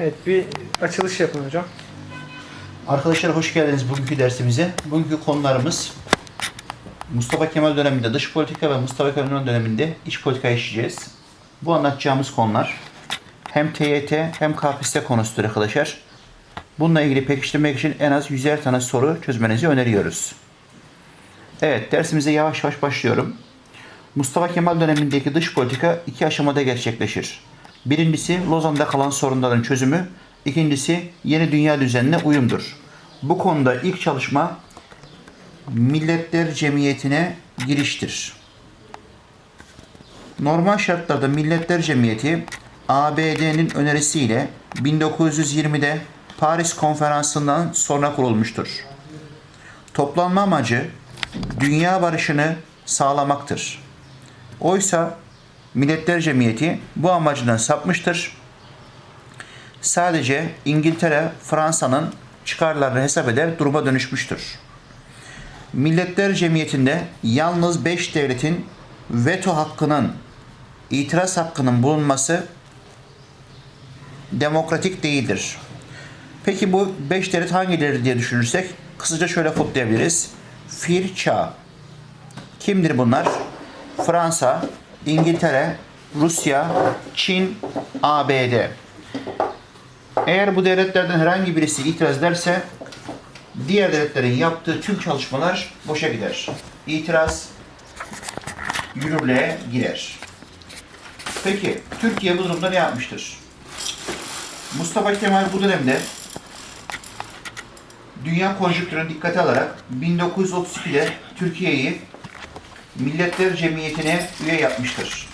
Evet bir açılış yapın hocam. Arkadaşlar hoş geldiniz bugünkü dersimize. Bugünkü konularımız Mustafa Kemal döneminde dış politika ve Mustafa Kemal döneminde iç politika işleyeceğiz. Bu anlatacağımız konular hem TYT hem KPSS konusudur arkadaşlar. Bununla ilgili pekiştirmek için en az 100'er tane soru çözmenizi öneriyoruz. Evet dersimize yavaş yavaş başlıyorum. Mustafa Kemal dönemindeki dış politika iki aşamada gerçekleşir. Birincisi Lozan'da kalan sorunların çözümü, ikincisi yeni dünya düzenine uyumdur. Bu konuda ilk çalışma Milletler Cemiyeti'ne giriştir. Normal şartlarda Milletler Cemiyeti ABD'nin önerisiyle 1920'de Paris Konferansı'ndan sonra kurulmuştur. Toplanma amacı dünya barışını sağlamaktır. Oysa Milletler Cemiyeti bu amacından sapmıştır. Sadece İngiltere, Fransa'nın çıkarlarını hesap eder duruma dönüşmüştür. Milletler Cemiyeti'nde yalnız 5 devletin veto hakkının, itiraz hakkının bulunması demokratik değildir. Peki bu 5 devlet hangileri diye düşünürsek kısaca şöyle kodlayabiliriz. Fir Çağ. Kimdir bunlar? Fransa, İngiltere, Rusya, Çin, ABD. Eğer bu devletlerden herhangi birisi itiraz ederse diğer devletlerin yaptığı tüm çalışmalar boşa gider. İtiraz yürürlüğe girer. Peki Türkiye bu durumda ne yapmıştır? Mustafa Kemal bu dönemde dünya konjonktürünü dikkate alarak 1932'de Türkiye'yi Milletler Cemiyeti'ne üye yapmıştır.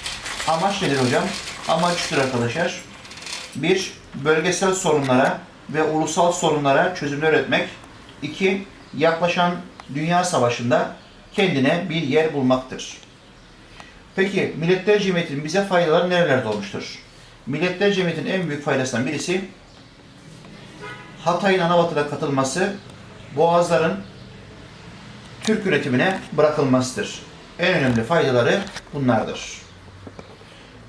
Amaç nedir hocam? Amaç şudur arkadaşlar. Bir, bölgesel sorunlara ve ulusal sorunlara çözümler üretmek. İki, yaklaşan dünya savaşında kendine bir yer bulmaktır. Peki Milletler Cemiyeti'nin bize faydaları nerelerde olmuştur? Milletler Cemiyeti'nin en büyük faydasından birisi Hatay'ın Anabatı'da katılması, Boğazların Türk üretimine bırakılmasıdır. En önemli faydaları bunlardır.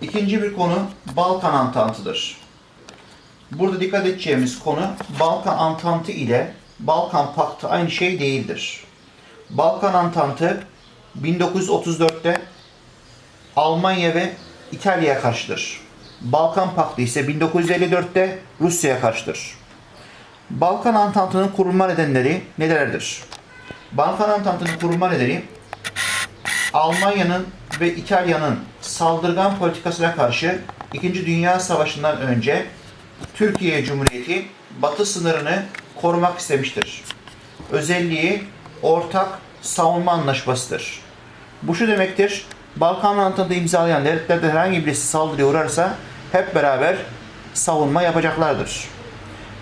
İkinci bir konu Balkan Antantı'dır. Burada dikkat edeceğimiz konu Balkan Antantı ile Balkan Paktı aynı şey değildir. Balkan Antantı 1934'te Almanya ve İtalya'ya karşıdır. Balkan Paktı ise 1954'te Rusya'ya karşıdır. Balkan Antantı'nın kurulma nedenleri nelerdir? Balkan Antantı'nın kurulma nedeni Almanya'nın ve İtalya'nın saldırgan politikasına karşı İkinci Dünya Savaşı'ndan önce Türkiye Cumhuriyeti batı sınırını korumak istemiştir. Özelliği ortak savunma anlaşmasıdır. Bu şu demektir, Balkan Antantı'nı imzalayan devletlerden herhangi birisi saldırıya uğrarsa hep beraber savunma yapacaklardır.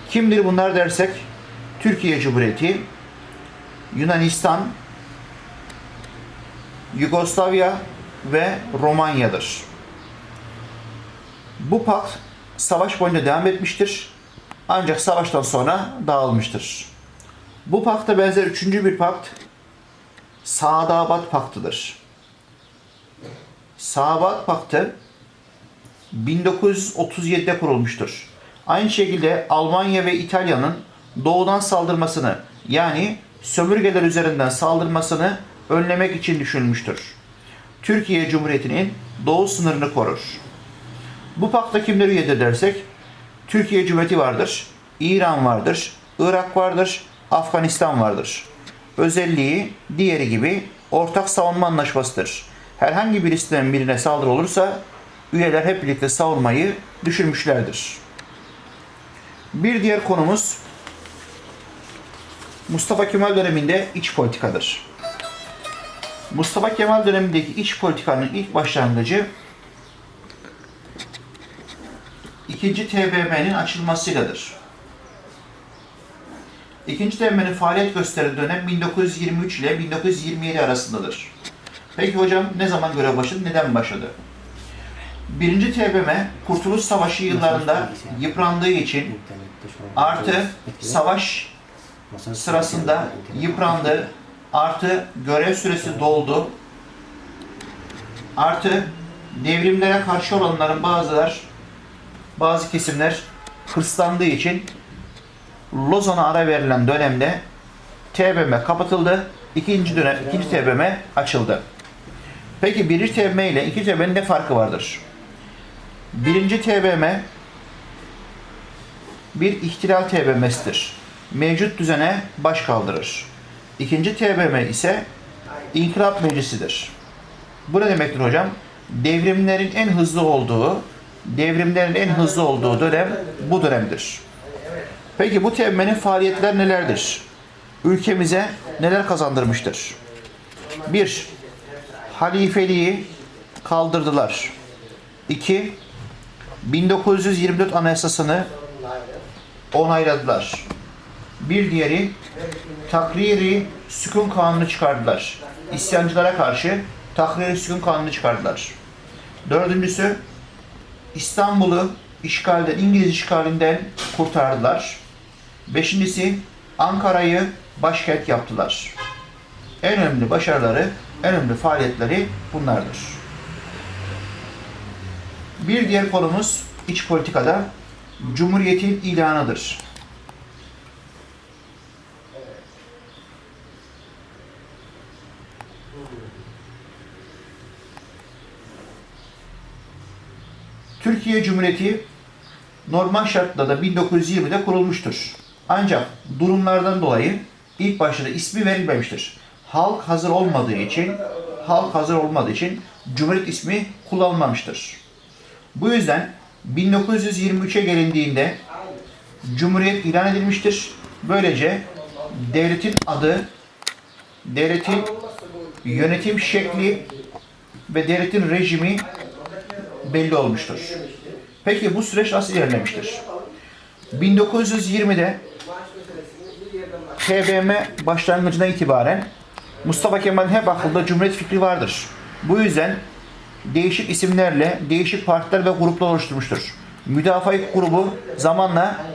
Kimdir bunlar dersek, Türkiye Cumhuriyeti, Yunanistan, Yugoslavya ve Romanya'dır. Bu pakt savaş boyunca devam etmiştir. Ancak savaştan sonra dağılmıştır. Bu pakta benzer üçüncü bir pakt Sadabat Paktı'dır. Sadabat Paktı 1937'de kurulmuştur. Aynı şekilde Almanya ve İtalya'nın doğudan saldırmasını yani sömürgeler üzerinden saldırmasını önlemek için düşünülmüştür. Türkiye Cumhuriyeti'nin doğu sınırını korur. Bu pakta kimleri üyedir dersek, Türkiye Cumhuriyeti vardır, İran vardır, Irak vardır, Afganistan vardır. Özelliği diğeri gibi ortak savunma anlaşmasıdır. Herhangi birisinden birine saldırı olursa üyeler hep birlikte savunmayı düşünmüşlerdir. Bir diğer konumuz Mustafa Kemal döneminde iç politikadır. Mustafa Kemal dönemindeki iç politikanın ilk başlangıcı ikinci TBMM'nin açılmasıyladır. İkinci TBMM'nin faaliyet gösterdiği dönem 1923 ile 1927 arasındadır. Peki hocam ne zaman görev başladı, neden başladı? Birinci TBMM Kurtuluş Savaşı yıllarında yıprandığı için artı savaş sırasında yıprandı, artı görev süresi doldu, artı devrimlere karşı olanların bazılar, bazı kesimler hırslandığı için Lozan'a ara verilen dönemde TBMM kapatıldı. İkinci dönem, ikinci TBMM açıldı. Peki birinci TBMM ile ikinci TBMM'nin ne farkı vardır? Birinci TBMM bir ihtilal TBMM'sidir. Mevcut düzene baş kaldırır. İkinci TBMM ise inkılap meclisidir. Bu ne demektir hocam? Devrimlerin en hızlı olduğu, devrimlerin en hızlı olduğu dönem bu dönemdir. Peki bu TBMM'nin faaliyetler nelerdir? Ülkemize neler kazandırmıştır? 1. Halifeliği kaldırdılar. 2. 1924 Anayasasını onayladılar. Bir diğeri takriri sükun kanunu çıkardılar. İsyancılara karşı takriri sükun kanunu çıkardılar. Dördüncüsü İstanbul'u işgalden, İngiliz işgalinden kurtardılar. Beşincisi Ankara'yı başkent yaptılar. En önemli başarıları, en önemli faaliyetleri bunlardır. Bir diğer konumuz iç politikada Cumhuriyet'in ilanıdır. Türkiye Cumhuriyeti normal şartlarda 1920'de kurulmuştur. Ancak durumlardan dolayı ilk başta da ismi verilmemiştir. Halk hazır olmadığı için, halk hazır olmadığı için Cumhuriyet ismi kullanılmamıştır. Bu yüzden 1923'e gelindiğinde Cumhuriyet ilan edilmiştir. Böylece devletin adı, devletin yönetim şekli ve devletin rejimi belli olmuştur. Peki bu süreç nasıl ilerlemiştir? 1920'de TBM başlangıcına itibaren Mustafa Kemal'in hep aklında Cumhuriyet fikri vardır. Bu yüzden değişik isimlerle değişik partiler ve gruplar oluşturmuştur. Müdafaa grubu zamanla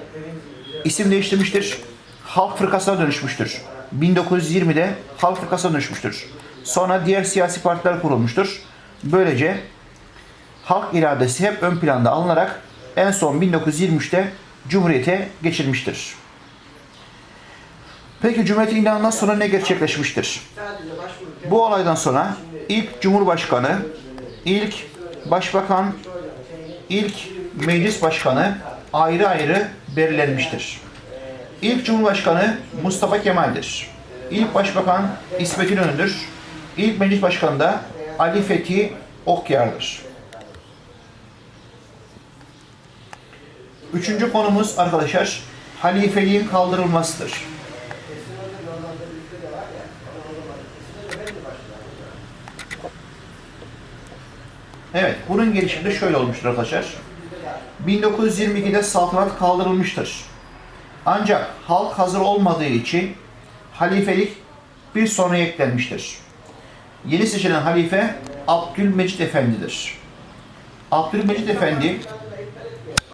isim değiştirmiştir. Halk Fırkası'na dönüşmüştür. 1920'de Halk Fırkası'na dönüşmüştür. Sonra diğer siyasi partiler kurulmuştur. Böylece halk iradesi hep ön planda alınarak en son 1923'te Cumhuriyete geçilmiştir. Peki Cumhuriyet ilanından sonra ne gerçekleşmiştir? Bu olaydan sonra ilk Cumhurbaşkanı, ilk Başbakan, ilk Meclis Başkanı ayrı ayrı belirlenmiştir. İlk Cumhurbaşkanı Mustafa Kemal'dir. İlk Başbakan İsmet İnönü'dür. İlk Meclis Başkanı da Ali Fethi Okyar'dır. Üçüncü konumuz arkadaşlar halifeliğin kaldırılmasıdır. Evet, bunun gelişimi de şöyle olmuştur arkadaşlar. 1922'de saltanat kaldırılmıştır. Ancak halk hazır olmadığı için halifelik bir sonraya eklenmiştir. Yeni seçilen halife Abdülmecit Efendi'dir. Abdülmecit Efendi